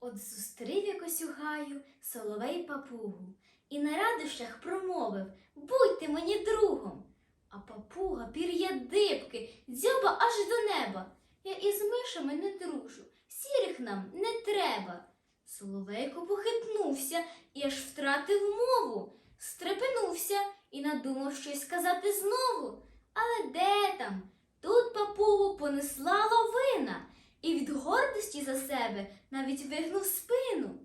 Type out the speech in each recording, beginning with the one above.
От зустрів якось у гаю соловей папугу, і на радощах промовив Будьте мені другом. А папуга пір'я дибки, дзьоба аж до неба. Я із мишами не дружу, сірих нам не треба. Соловейко похитнувся і аж втратив мову, стрепенувся і надумав щось сказати знову. Але де там? Тут папугу понесла від гордості за себе навіть вигнув спину.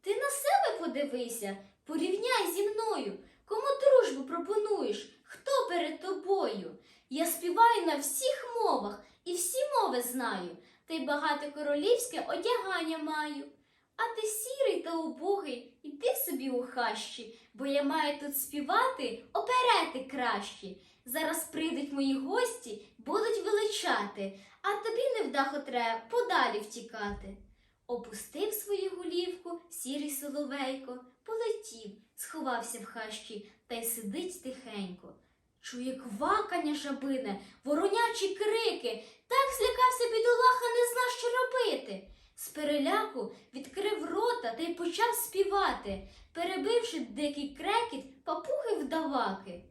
Ти на себе подивися, порівняй зі мною, кому дружбу пропонуєш, хто перед тобою. Я співаю на всіх мовах і всі мови знаю, та й багато королівське одягання маю. А ти сірий та убогий, собі у хащі, бо я маю тут співати оперети кращі. Зараз прийдуть мої гості, будуть величати, а тобі невдахо треба подалі втікати. Опустив свою голівку сірий соловейко, полетів, сховався в хащі та й сидить тихенько. Чує квакання жабине, воронячі крики, так злякався бідолаха, не зна, що робити. З переляку й почав співати, перебивши дикий крекіт папуги вдаваки.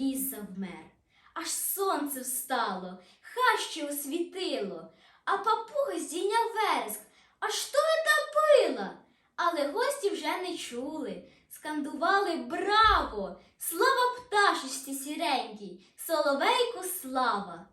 Ліс завмер, аж сонце встало, хащі освітило, а папуга здійняв вереск. А що це пила? Але гості вже не чули, скандували браво! Слава пташечці сіренькій, соловейку слава!